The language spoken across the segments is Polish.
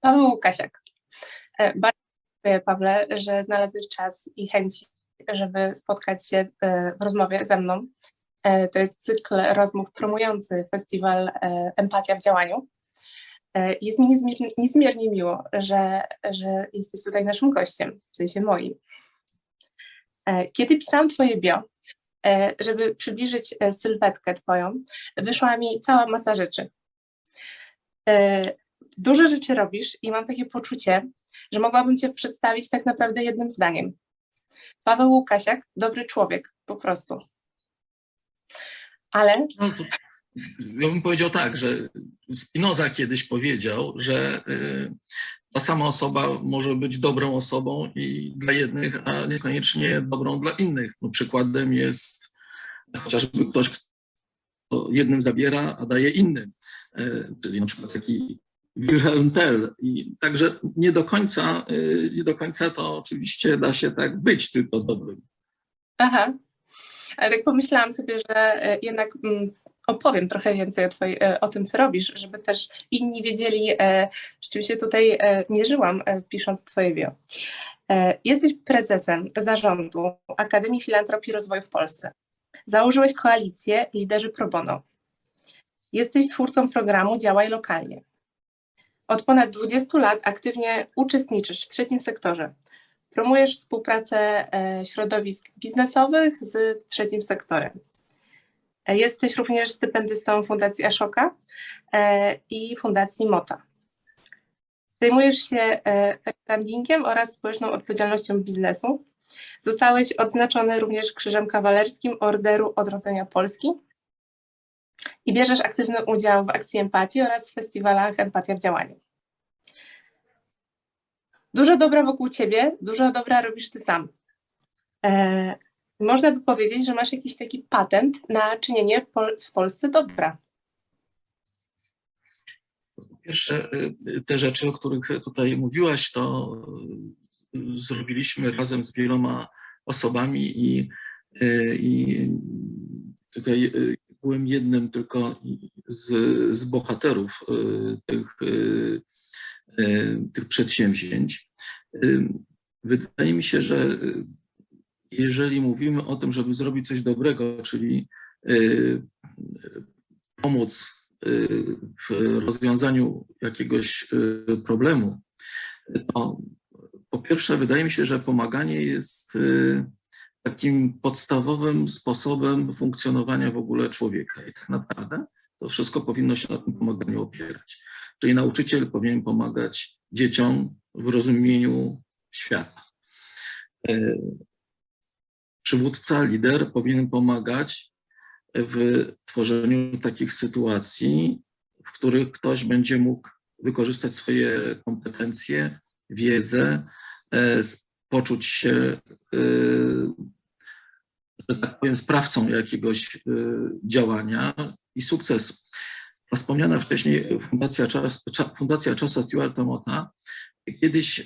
Paweł Łukasiak. E, Bardzo dziękuję, Pawle, że znalazłeś czas i chęci, żeby spotkać się e, w rozmowie ze mną. E, To jest cykl rozmów promujący festiwal Empatia w działaniu. Jest mi niezmiernie, niezmiernie miło, że, że jesteś tutaj naszym gościem, w sensie moim. Kiedy pisałam Twoje bio, żeby przybliżyć sylwetkę Twoją, wyszła mi cała masa rzeczy. E, Dużo rzeczy robisz i mam takie poczucie, że mogłabym Cię przedstawić tak naprawdę jednym zdaniem. Paweł Łukasiak, dobry człowiek, po prostu. Ale No ja bym powiedział tak, że Spinoza kiedyś powiedział, że y, ta sama osoba może być dobrą osobą i dla jednych, a niekoniecznie dobrą dla innych. No, przykładem jest chociażby ktoś, kto jednym zabiera, a daje innym. Y, czyli na przykład taki Wilhelm Tell. I także nie do końca, y, nie do końca to oczywiście da się tak być tylko dobrym. Aha. Ale tak pomyślałam sobie, że e, jednak mm, opowiem trochę więcej o, twojej, e, o tym, co robisz, żeby też inni wiedzieli, z czym się tutaj mierzyłam, pisząc twoje bio. Jesteś prezesem zarządu Akademii Filantropii i Rozwoju w Polsce. Założyłeś koalicję Liderzy Pro Bono. Jesteś twórcą programu Działaj Lokalnie. Od ponad 20 lat aktywnie uczestniczysz w trzecim sektorze. Promujesz współpracę e, środowisk biznesowych z trzecim sektorem. E, Jesteś również stypendystą Fundacji Ashoka e, i Fundacji Mota. Zajmujesz się brandingiem oraz społeczną odpowiedzialnością biznesu. Zostałeś odznaczony również Krzyżem Kawalerskim Orderu Odrodzenia Polski i bierzesz aktywny udział w akcji empatii oraz w festiwalach Empatia w działaniu. Dużo dobra wokół ciebie, dużo dobra robisz ty sam. E, można by powiedzieć, że masz jakiś taki patent na czynienie pol w Polsce dobra. Pierwsze, y, te rzeczy, o których tutaj mówiłaś, to y, zrobiliśmy razem z wieloma osobami i, y, i tutaj byłem jednym tylko z, z bohaterów y, tych, y, y, tych przedsięwzięć. Wydaje mi się, że jeżeli mówimy o tym, żeby zrobić coś dobrego, czyli pomóc w rozwiązaniu jakiegoś problemu, to po pierwsze wydaje mi się, że pomaganie jest takim podstawowym sposobem funkcjonowania w ogóle człowieka. I tak naprawdę to wszystko powinno się na tym pomaganiu opierać. Czyli nauczyciel powinien pomagać dzieciom w rozumieniu świata. Y, Przywódca, lider powinien pomagać w tworzeniu takich sytuacji, w których ktoś będzie mógł wykorzystać swoje kompetencje, wiedzę, e, poczuć się, tak powiem, sprawcą jakiegoś e, działania i sukcesu. Wspomniana wcześniej Fundacja, Czas, Cza- Fundacja Czasa Stuarta Mota kiedyś e,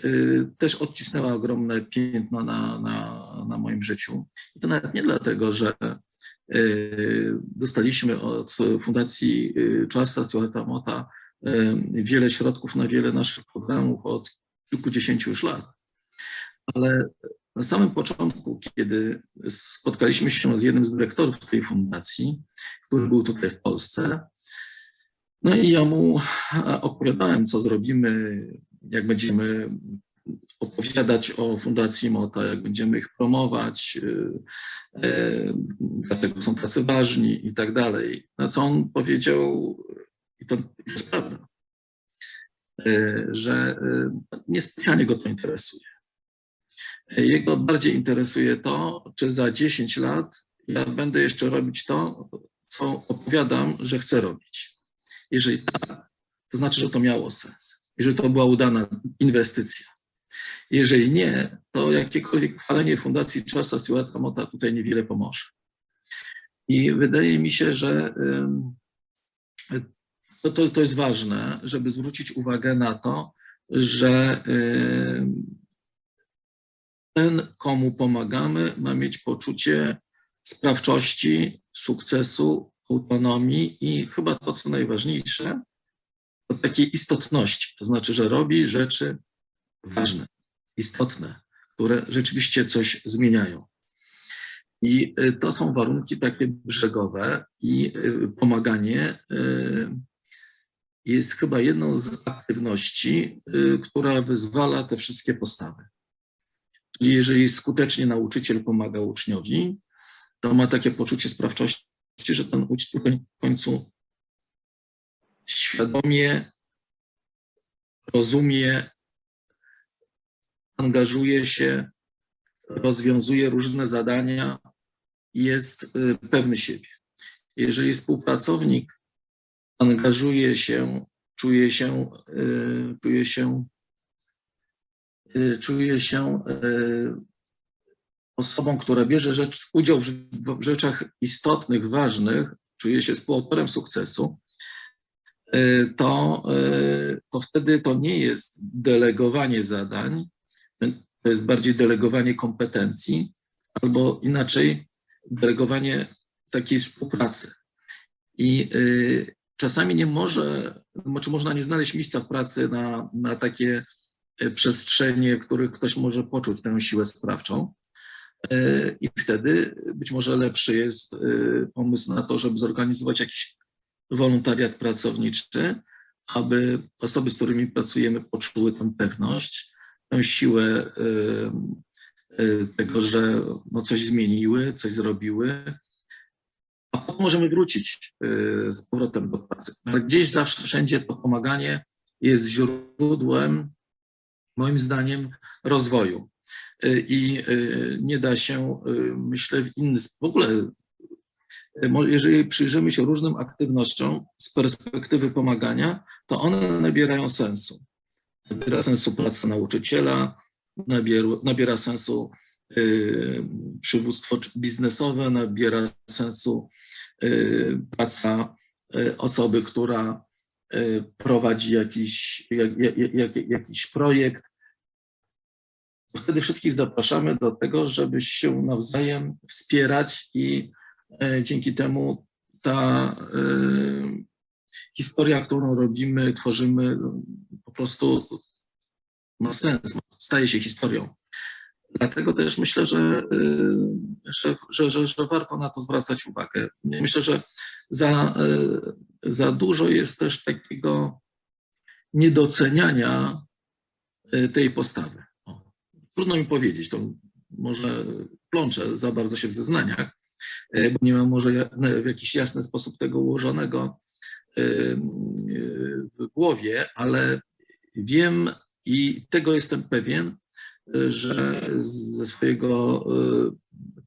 też odcisnęła ogromne piętno na, na, na moim życiu. I to nawet nie dlatego, że e, dostaliśmy od Fundacji Charlesa Stuarta Mota wiele środków na wiele naszych programów od kilkudziesięciu już lat. Ale na samym początku, kiedy spotkaliśmy się z jednym z dyrektorów tej fundacji, który był tutaj w Polsce, no i ja mu opowiadałem, co zrobimy, jak będziemy opowiadać o Fundacji Mota, jak będziemy ich promować, y, e, dlaczego są tacy ważni i tak dalej. Na co on powiedział, i to jest prawda, e, że e, niespecjalnie go to interesuje. Jego bardziej interesuje to, czy za 10 lat ja będę jeszcze robić to, co opowiadam, że chcę robić. Jeżeli tak, to znaczy, że to miało sens. Jeżeli to była udana inwestycja. Jeżeli nie, to jakiekolwiek chwalenie Fundacji Charlesa Stuarta Mota tutaj niewiele pomoże. I wydaje mi się, że to, to, to jest ważne, żeby zwrócić uwagę na to, że ten, komu pomagamy, ma mieć poczucie sprawczości, sukcesu, autonomii i chyba to, co najważniejsze, do takiej istotności. To znaczy, że robi rzeczy ważne, istotne, które rzeczywiście coś zmieniają. I y, to są warunki takie brzegowe i y, pomaganie y, jest chyba jedną z aktywności, która wyzwala te wszystkie postawy. Jeżeli skutecznie nauczyciel pomaga uczniowi, to ma takie poczucie sprawczości, że ten uczeń w końcu świadomie rozumie, angażuje się, rozwiązuje różne zadania jest y, pewny siebie. Jeżeli współpracownik angażuje się, czuje się, y, czuje się, y, czuje się y, osobą, która bierze rzecz, udział w, rzeczach istotnych, ważnych, czuje się współautorem sukcesu, y, to, to wtedy to nie jest delegowanie zadań, to jest bardziej delegowanie kompetencji, albo inaczej delegowanie takiej współpracy. I czasami nie może, czy można nie znaleźć miejsca w pracy na, na takie przestrzenie, w których ktoś może poczuć tę siłę sprawczą. Y, I wtedy być może lepszy jest y, pomysł na to, żeby zorganizować jakiś wolontariat pracowniczy, aby osoby, z którymi pracujemy, poczuły tę pewność, tę siłę tego, że no coś zmieniły, coś zrobiły, a potem możemy wrócić z powrotem do pracy. Ale gdzieś zawsze, wszędzie to pomaganie jest źródłem, moim zdaniem, rozwoju. Y, I y, nie da się, y, myślę, w inny. W ogóle, jeżeli przyjrzymy się różnym aktywnościom z perspektywy pomagania, to one nabierają sensu. Nabiera sensu praca nauczyciela, nabiera, sensu y, przywództwo biznesowe, nabiera sensu y, praca y, osoby, która prowadzi jakiś, jak, jak, jak, jakiś projekt. Wtedy wszystkich zapraszamy do tego, żeby się nawzajem wspierać i e, dzięki temu ta e, historia, którą robimy, tworzymy, po prostu ma sens, staje się historią. Dlatego też myślę, że, y, że, że, że, warto na to zwracać uwagę. Myślę, że za, y, za dużo jest też takiego niedoceniania y, tej postawy. O, trudno mi powiedzieć, to może plączę za bardzo się w zeznaniach, y, bo nie mam może ja- w jakiś jasny sposób tego ułożonego w głowie, ale wiem i tego jestem pewien, że ze swojego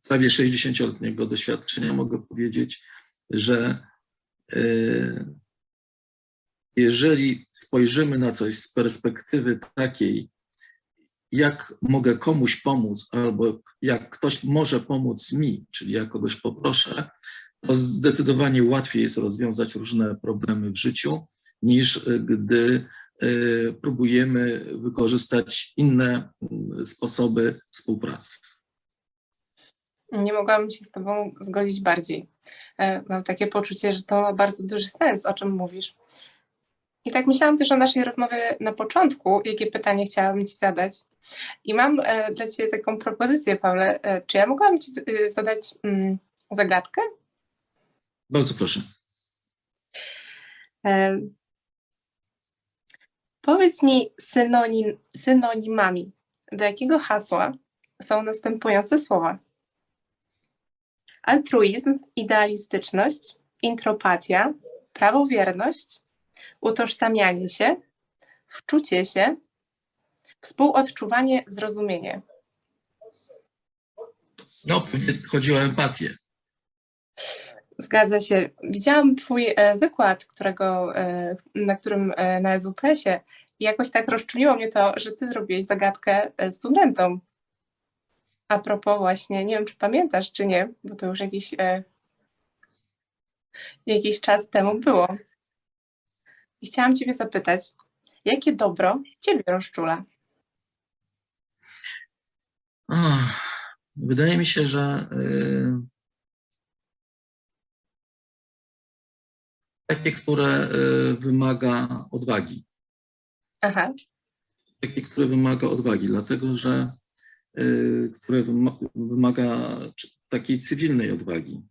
prawie 60-letniego doświadczenia mogę powiedzieć, że jeżeli spojrzymy na coś z perspektywy takiej, jak mogę komuś pomóc, albo jak ktoś może pomóc mi, czyli ja kogoś poproszę, to zdecydowanie łatwiej jest rozwiązać różne problemy w życiu, niż gdy y, próbujemy wykorzystać inne mm, sposoby współpracy. Nie mogłabym się z Tobą zgodzić bardziej. E, Mam takie poczucie, że to ma bardzo duży sens, o czym mówisz. I tak myślałam też o naszej rozmowie na początku, jakie pytanie chciałabym Ci zadać. I mam e, dla Ciebie taką propozycję, Paule. E, Czy ja mogłabym Ci zadać mm, zagadkę? Bardzo proszę. Powiedz mi synonim, synonimami, do jakiego hasła są następujące słowa? Altruizm, idealistyczność, intropatia, prawowierność, utożsamianie się, wczucie się, współodczuwanie, zrozumienie. No, pewnie chodzi o empatię. Zgadza się. Widziałam Twój e, wykład, którego, e, na którym e, na SWPS-ie i jakoś tak rozczuliło mnie to, że Ty zrobiłeś zagadkę studentom. A propos właśnie, nie wiem czy pamiętasz, czy nie, bo to już jakiś, e, jakiś czas temu było. I chciałam Ciebie zapytać, jakie dobro Ciebie rozczula? Ach, wydaje mi się, że y, takie, które y, wymaga odwagi. Aha, Takie, które wymaga odwagi, dlatego że które wyma- wymaga takiej cywilnej odwagi,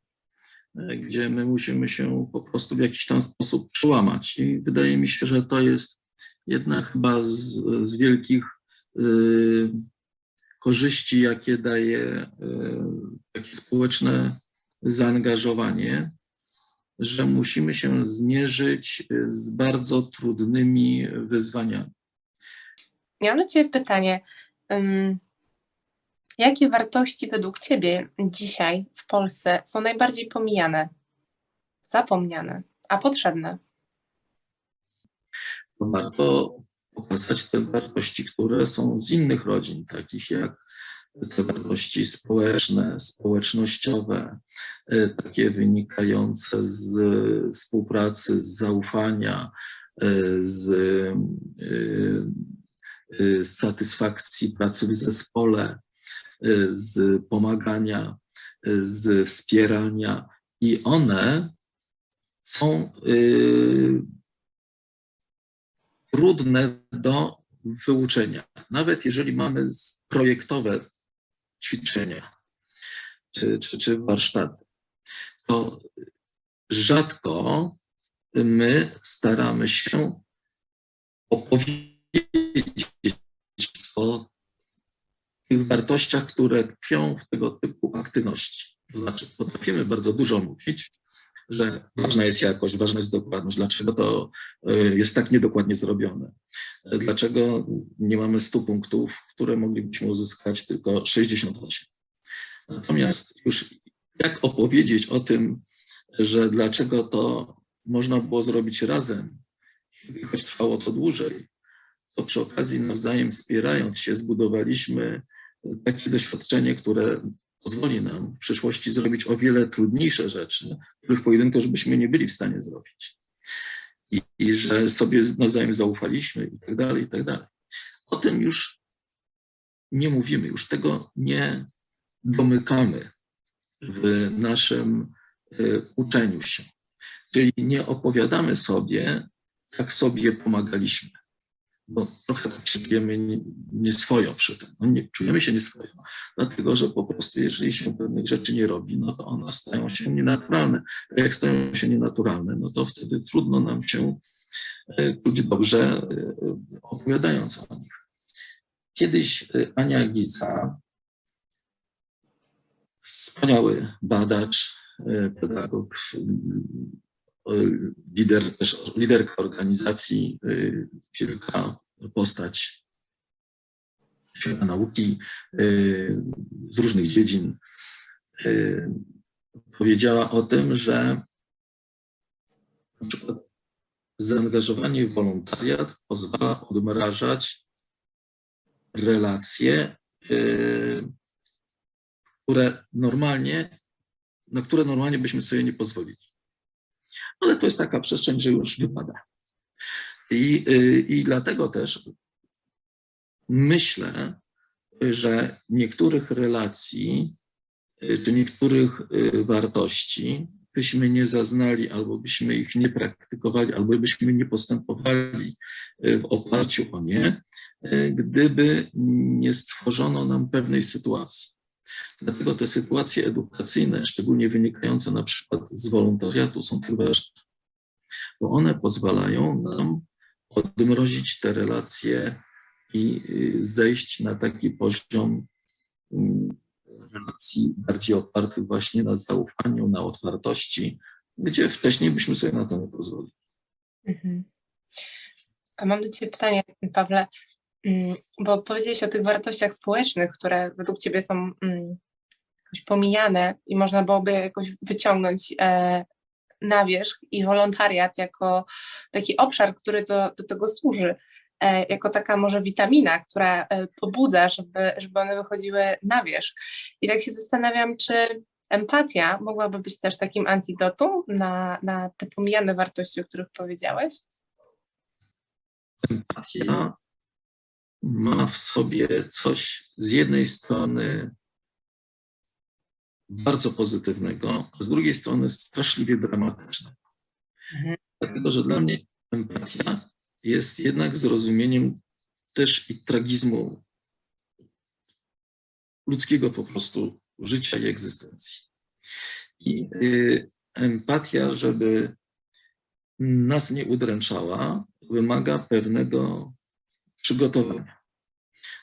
y, gdzie my musimy się po prostu w jakiś tam sposób przełamać. I wydaje mi się, że to jest jedna chyba z, z wielkich y, korzyści, jakie daje y, takie społeczne zaangażowanie, że musimy się zmierzyć y, z bardzo trudnymi wyzwaniami. miałam do Ciebie pytanie. Jakie wartości według Ciebie dzisiaj w Polsce są najbardziej pomijane, zapomniane, a potrzebne? to warto pokazać te wartości, które są z innych rodzin, takich jak te wartości społeczne, społecznościowe, y, takie wynikające z współpracy, z zaufania, y, z y, y, z satysfakcji pracy w zespole, z pomagania, z wspierania i one są y, trudne do wyuczenia. Nawet jeżeli mamy projektowe ćwiczenia czy, czy, czy warsztaty, to rzadko my staramy się opowiedzieć tych wartościach, które tkwią w tego typu aktywności. To znaczy, potrafimy bardzo dużo mówić, że ważna jest jakość, ważna jest dokładność, dlaczego to y, jest tak niedokładnie zrobione, dlaczego nie mamy 100 punktów, które moglibyśmy uzyskać tylko 68. Natomiast już jak opowiedzieć o tym, że dlaczego to można było zrobić razem, choć trwało to dłużej, to przy okazji nawzajem wspierając się zbudowaliśmy takie doświadczenie, które pozwoli nam w przyszłości zrobić o wiele trudniejsze rzeczy, których pojedynkę już byśmy nie byli w stanie zrobić. I, i że sobie nawzajem zaufaliśmy i tak dalej, i tak dalej. O tym już nie mówimy, już tego nie domykamy w naszym y, uczeniu się. Czyli nie opowiadamy sobie, jak sobie pomagaliśmy, bo trochę tak się czujemy nie- nieswojo przy tym. No nie, czujemy się nieswojo, dlatego że po prostu jeżeli się pewnych rzeczy nie robi, no to one stają się nienaturalne. A jak stają się nienaturalne, no to wtedy trudno nam się e, czuć dobrze e, opowiadając o nich. Kiedyś e, Ania Giza, wspaniały badacz, pedagog, lider, też liderka organizacji, e, wielka postać nauki e, z różnych dziedzin, powiedziała o tym, że na przykład zaangażowanie w wolontariat pozwala odmrażać relacje, które normalnie, na które normalnie byśmy sobie nie pozwolili. Ale to jest taka przestrzeń, że już wypada. I, y, i dlatego też myślę, że niektórych relacji y, czy niektórych y, wartości byśmy nie zaznali, albo byśmy ich nie praktykowali, albo byśmy nie postępowali w oparciu o nie, gdyby nie stworzono nam pewnej sytuacji. Dlatego te sytuacje edukacyjne, szczególnie wynikające na przykład z wolontariatu, są tak ważne, bo one pozwalają nam odmrozić te relacje i y, zejść na taki poziom mm, relacji bardziej opartych właśnie na zaufaniu, na otwartości, gdzie wcześniej byśmy sobie na to nie pozwolili. Mhm. A mam do Ciebie pytanie, Pawle, bo powiedziałeś o tych wartościach społecznych, które według Ciebie są mm, jakoś pomijane i można byłoby jakoś wyciągnąć e, na wierzch i wolontariat jako taki obszar, który do, do tego służy, e, jako taka może witamina, która e, pobudza, żeby, żeby one wychodziły na wierzch. I tak się zastanawiam, czy empatia mogłaby być też takim antidotum na, na te pomijane wartości, o których powiedziałeś? Empatia ma w sobie coś z jednej strony bardzo pozytywnego, a z drugiej strony straszliwie dramatycznego. Mhm. Dlatego, że dla mnie empatia jest jednak zrozumieniem też i tragizmu ludzkiego po prostu życia i egzystencji. I y, empatia, żeby nas nie udręczała, wymaga pewnego przygotowania.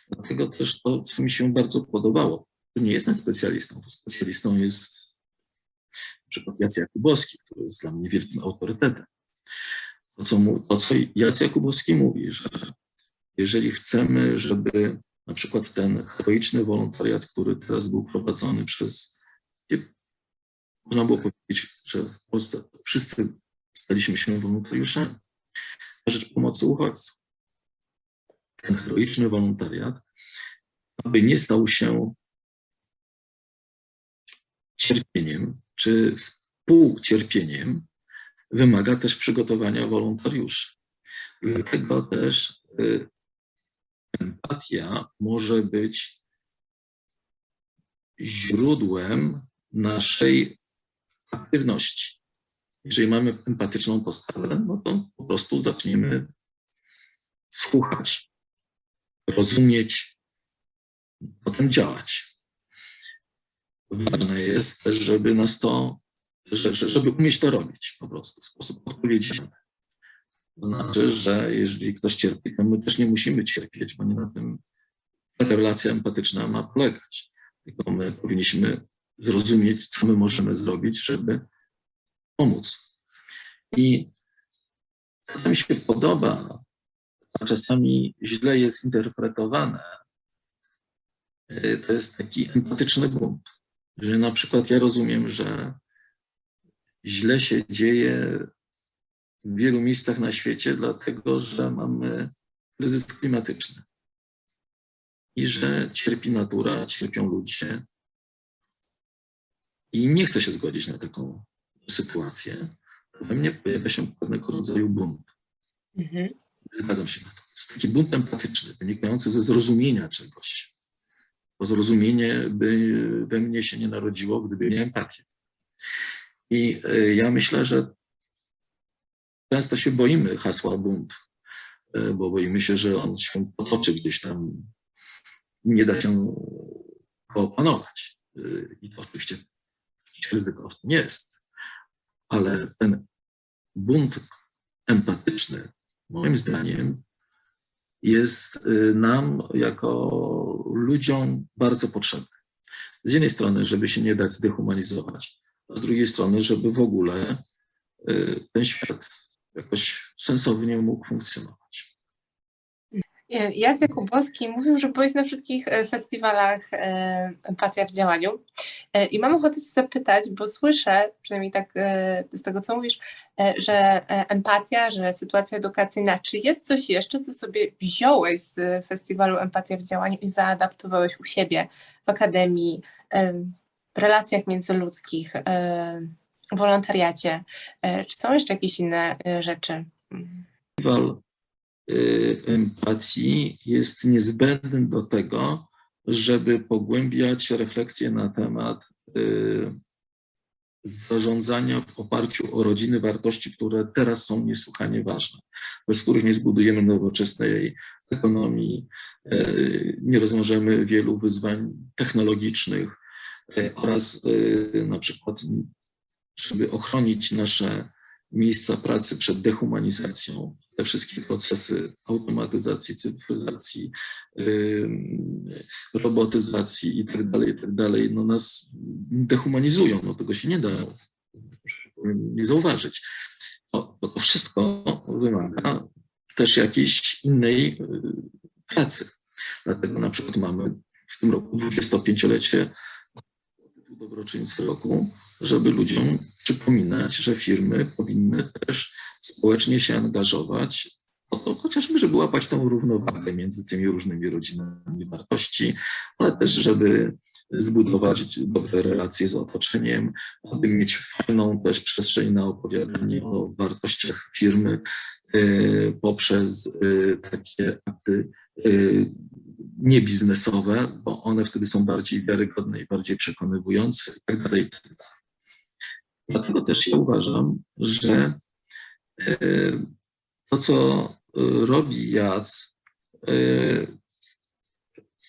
Dlatego też to, co mi się bardzo podobało, nie jestem specjalistą, bo specjalistą jest przykład Jacek Jakubowski, który jest dla mnie wielkim autorytetem. To, co, mu, to, co Jacek Jakubowski mówi, że jeżeli chcemy, żeby na przykład ten heroiczny wolontariat, który teraz był prowadzony przez, można było powiedzieć, że w Polsce wszyscy staliśmy się wolontariuszami na rzecz pomocy uchodźcom. Ten heroiczny wolontariat, aby nie stał się cierpieniem czy współcierpieniem, wymaga też przygotowania wolontariuszy. Dlatego też y, empatia może być źródłem naszej aktywności. Jeżeli mamy empatyczną postawę, no to po prostu zaczniemy słuchać, rozumieć, potem działać. Ważne jest też, żeby nas to, żeby umieć to robić po prostu w sposób odpowiedzialny. To znaczy, że jeżeli ktoś cierpi, to my też nie musimy cierpieć, bo nie na tym ta relacja empatyczna ma polegać. Tylko my powinniśmy zrozumieć, co my możemy zrobić, żeby pomóc. I czasami się podoba, czasami źle jest interpretowane. To jest taki empatyczny bunt, że na przykład ja rozumiem, że źle się dzieje w wielu miejscach na świecie, dlatego że mamy kryzys klimatyczny i że cierpi natura, cierpią ludzie. I nie chcę się zgodzić na taką sytuację. We mnie pojawia się pewnego rodzaju bunt. Mhm. Zgadzam się na to. To jest taki bunt empatyczny, wynikający ze zrozumienia czegoś. Bo zrozumienie by we mnie się nie narodziło, gdyby nie empatia. I e, ja myślę, że często się boimy hasła bunt, e, bo boimy się, że on się potoczy gdzieś tam, nie da się go opanować. E, I to oczywiście ryzyko nie jest. Ale ten bunt empatyczny, moim zdaniem, jest e, nam jako ludziom bardzo potrzebny. Z jednej strony, żeby się nie dać zdehumanizować, a z drugiej strony, żeby w ogóle ten świat jakoś sensownie mógł funkcjonować. Jacek Kubowski mówił, że byłeś na wszystkich e, festiwalach e, Empatia w działaniu. E, I mam ochotę Cię zapytać, bo słyszę, przynajmniej tak z tego, co mówisz, że empatia, że sytuacja edukacyjna, czy jest coś jeszcze, co sobie wziąłeś z festiwalu Empatia w działaniu i zaadaptowałeś u siebie w akademii, w relacjach międzyludzkich, wolontariacie? Czy są jeszcze jakieś inne rzeczy? Festiwal empatii jest niezbędny do tego, żeby pogłębiać refleksję na temat y, zarządzania w oparciu o rodziny wartości, które teraz są niesłychanie ważne, bez których nie zbudujemy nowoczesnej ekonomii, y, nie rozwiążemy wielu wyzwań technologicznych oraz na przykład, żeby ochronić nasze miejsca pracy przed dehumanizacją, te wszystkie procesy automatyzacji, cyfryzacji, robotyzacji i tak dalej, tak dalej, no nas dehumanizują, no tego się nie da nie zauważyć. To, to wszystko wymaga też jakiejś innej y, pracy. Dlatego na przykład mamy w tym roku 25-lecie dobroczyńcy roku, żeby ludziom przypominać, że firmy powinny też społecznie się angażować, to chociażby, żeby łapać tą równowagę między tymi różnymi rodzinami wartości, ale też, żeby zbudować dobre relacje z otoczeniem, aby mieć fajną też przestrzeń na opowiadanie o wartościach firmy y, poprzez y, takie akty y, niebiznesowe, bo one wtedy są bardziej wiarygodne i bardziej przekonywujące i tak dalej. Dlatego też ja uważam, że e, to, co e, robi Jac, e,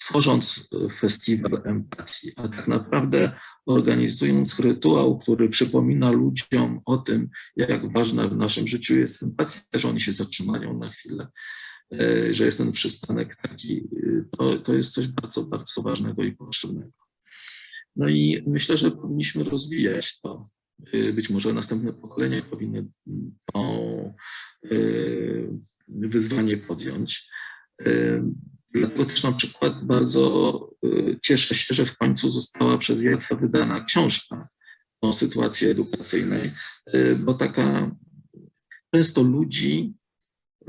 tworząc festiwal empatii, a tak naprawdę organizując rytuał, który przypomina ludziom o tym, jak ważna w naszym życiu jest empatia, że oni się zatrzymają na chwilę, że jest ten przystanek taki, to, to jest coś bardzo, bardzo ważnego i potrzebnego. No i myślę, że powinniśmy rozwijać to. E, Być może następne pokolenia powinny to e, wyzwanie podjąć. E, Dlatego też na przykład bardzo cieszę się, że w końcu została przez Jacka wydana książka o sytuacji edukacyjnej, bo taka często ludzi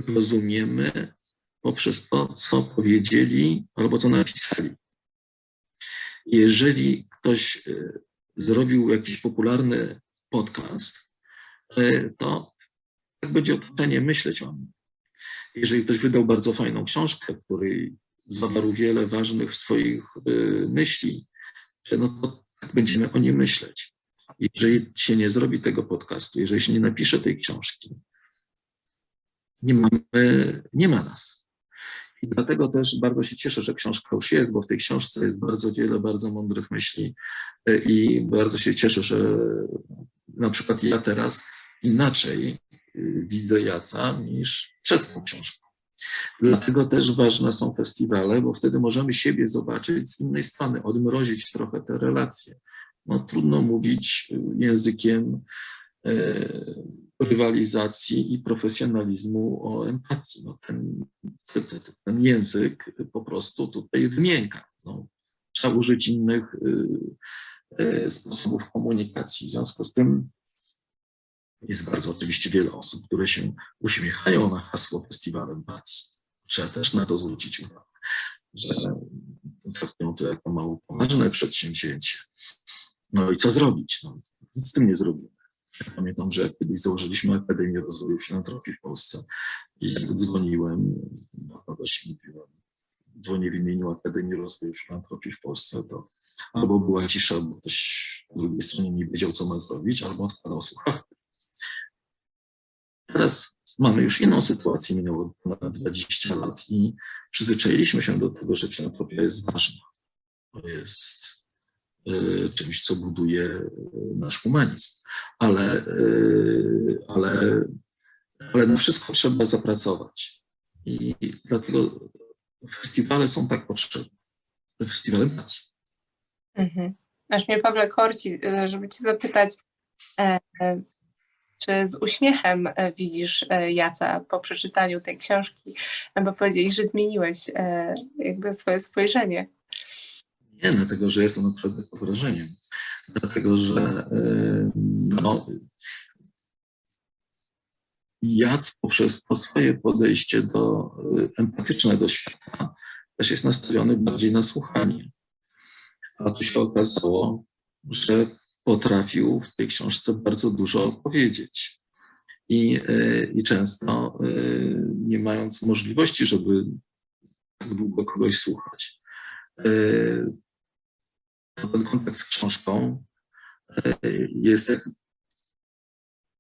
rozumiemy poprzez to, co powiedzieli albo co napisali. Jeżeli ktoś zrobił jakiś popularny podcast, y, to tak będzie otoczenie myśleć o nim jeżeli ktoś wydał bardzo fajną książkę, w której zawarł wiele ważnych swoich y, myśli, no to tak będziemy o nim myśleć. Jeżeli się nie zrobi tego podcastu, jeżeli się nie napisze tej książki, nie, mamy, nie ma nas. I dlatego też bardzo się cieszę, że książka już jest, bo w tej książce jest bardzo wiele bardzo mądrych myśli y, i bardzo się cieszę, że na przykład ja teraz inaczej y, widzę Jaca niż przed tą książką. Dlatego też ważne są festiwale, bo wtedy możemy siebie zobaczyć z innej strony, odmrozić trochę te relacje. No, trudno mówić y, językiem e, rywalizacji i profesjonalizmu o empatii. No, ten, ten, ten język po prostu tutaj wymięka. No, trzeba użyć innych y, y, sposobów komunikacji. W związku z tym jest bardzo oczywiście wiele osób, które się uśmiechają na hasło Festiwal Empatii. Trzeba też na to zwrócić uwagę, że traktują to jako mało poważne przedsięwzięcie. No i co zrobić? No, nic z tym nie zrobimy. Pamiętam, że kiedyś założyliśmy Akademię Rozwoju Filantropii w Polsce i dzwoniłem do kogoś i mówiłem, dzwonię w imieniu Akademii Rozwoju Filantropii w Polsce, to albo była cisza, bo ktoś po drugiej stronie nie wiedział, co ma zrobić, albo odkładał słuchawkę. Teraz mamy już inną sytuację, minęło ponad 20 lat i przyzwyczailiśmy się do tego, że filantropia jest ważna. To jest czymś, co buduje y, nasz humanizm. Ale, y, ale, ale na wszystko trzeba zapracować. I dlatego festiwale są tak potrzebne. Festiwale empatii. Mhm. Aż mnie Pawle korci, żeby Cię zapytać, e, e, czy z uśmiechem e, widzisz Jaca po przeczytaniu tej książki, bo powiedzieli, że zmieniłeś jakby swoje spojrzenie. Nie, dlatego, że jest to naprawdę pod wrażeniem. Dlatego, że y, no, Jac poprzez to swoje podejście do y, empatyczne do świata też jest nastawiony bardziej na słuchanie. A tu się okazało, że potrafił w tej książce bardzo dużo opowiedzieć. I, y, i często nie mając możliwości, żeby tak długo kogoś słuchać, ten kontakt z książką y, jest jak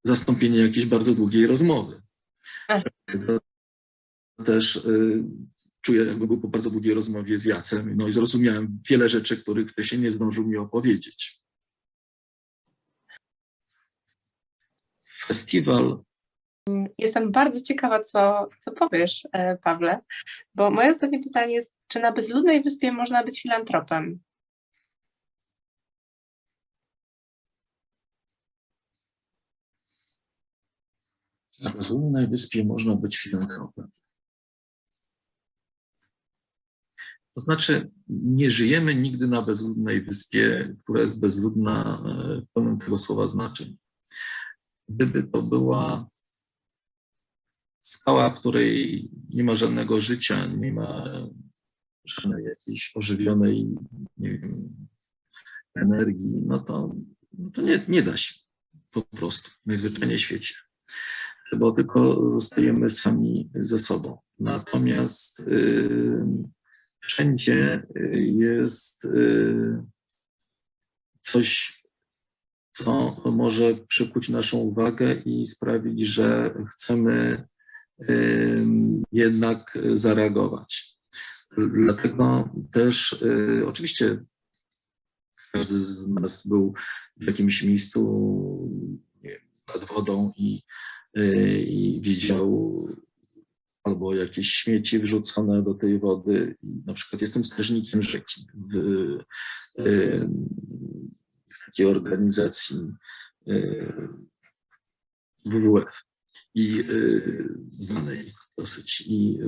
zastąpienie jakiejś bardzo długiej rozmowy. Ach. To też y, czuję, jakby był po bardzo długiej rozmowie z Jacem, no i zrozumiałem wiele rzeczy, których wcześniej nie zdążył mi opowiedzieć. Festiwal Jestem bardzo ciekawa, co, co powiesz, e, Pawle, bo moje ostatnie pytanie jest, czy na bezludnej wyspie można być filantropem? Na bezludnej wyspie można być filantropem. To znaczy, nie żyjemy nigdy na bezludnej wyspie, która jest bezludna e, w pełnym tego słowa znaczeniu. Gdyby to była skała, której nie ma żadnego życia, nie ma żadnej jakiejś ożywionej wiem, energii, no to, no to nie, nie da się po prostu najzwyczajniej w świecie bo tylko zostajemy sami ze sobą. Natomiast y, wszędzie y, jest y, coś co może przykuć naszą uwagę i sprawić, że chcemy jednak zareagować. Dlatego też oczywiście każdy z nas był w jakimś miejscu nad wodą i, i widział albo jakieś śmieci wrzucone do tej wody. Na przykład jestem strażnikiem rzeki w, y, w takiej organizacji y, WWF i y, znanej dosyć. I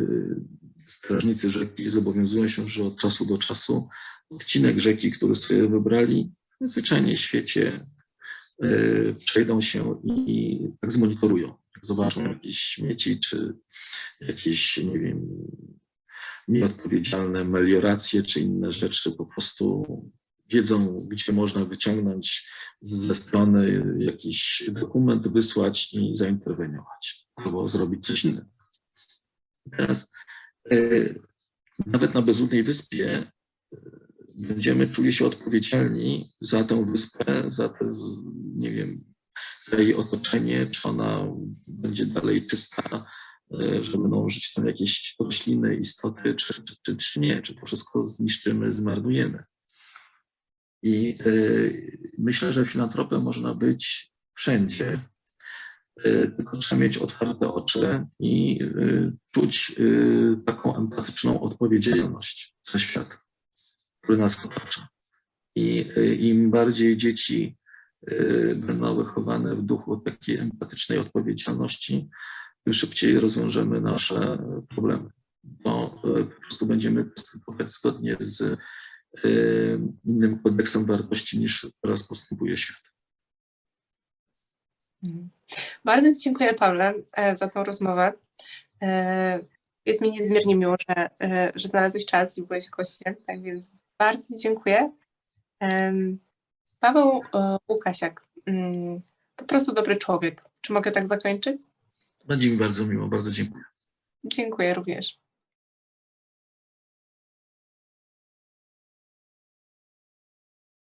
strażnicy rzeki zobowiązują się, że od czasu do czasu odcinek rzeki, który sobie wybrali, zwyczajnie świecie przejdą się i tak zmonitorują. Jak Zobaczą jakieś śmieci, czy jakieś, nie wiem, nieodpowiedzialne melioracje, czy inne rzeczy, po prostu wiedzą, gdzie można wyciągnąć ze strony jakiś dokument, wysłać i zainterweniować, albo zrobić coś innego. Teraz e, nawet na bezludnej wyspie e, będziemy czuli się odpowiedzialni za tę wyspę, za te, nie wiem, za jej otoczenie, czy ona będzie dalej czysta, e, że będą żyć tam jakieś rośliny, istoty, czy, czy, czy, nie, czy to wszystko zniszczymy, zmarnujemy. I y, myślę, że filantropem można być wszędzie, y, tylko trzeba mieć otwarte oczy i czuć taką empatyczną odpowiedzialność za świat, który nas otacza. I y, im bardziej dzieci y, będą wychowane w duchu takiej empatycznej odpowiedzialności, tym szybciej rozwiążemy nasze problemy. Bo y, po prostu będziemy postępować zgodnie z innym kodeksem wartości niż teraz postępuje świat. Mhm. Bardzo dziękuję, Pawle, e, za tą rozmowę. E, Jest mi niezmiernie miło, że, e, że znalazłeś czas i byłeś gościem, tak więc bardzo dziękuję. Paweł e, Łukasiak, mm, po prostu dobry człowiek. Czy mogę tak zakończyć? Będzie mi bardzo miło, bardzo dziękuję. Dziękuję również.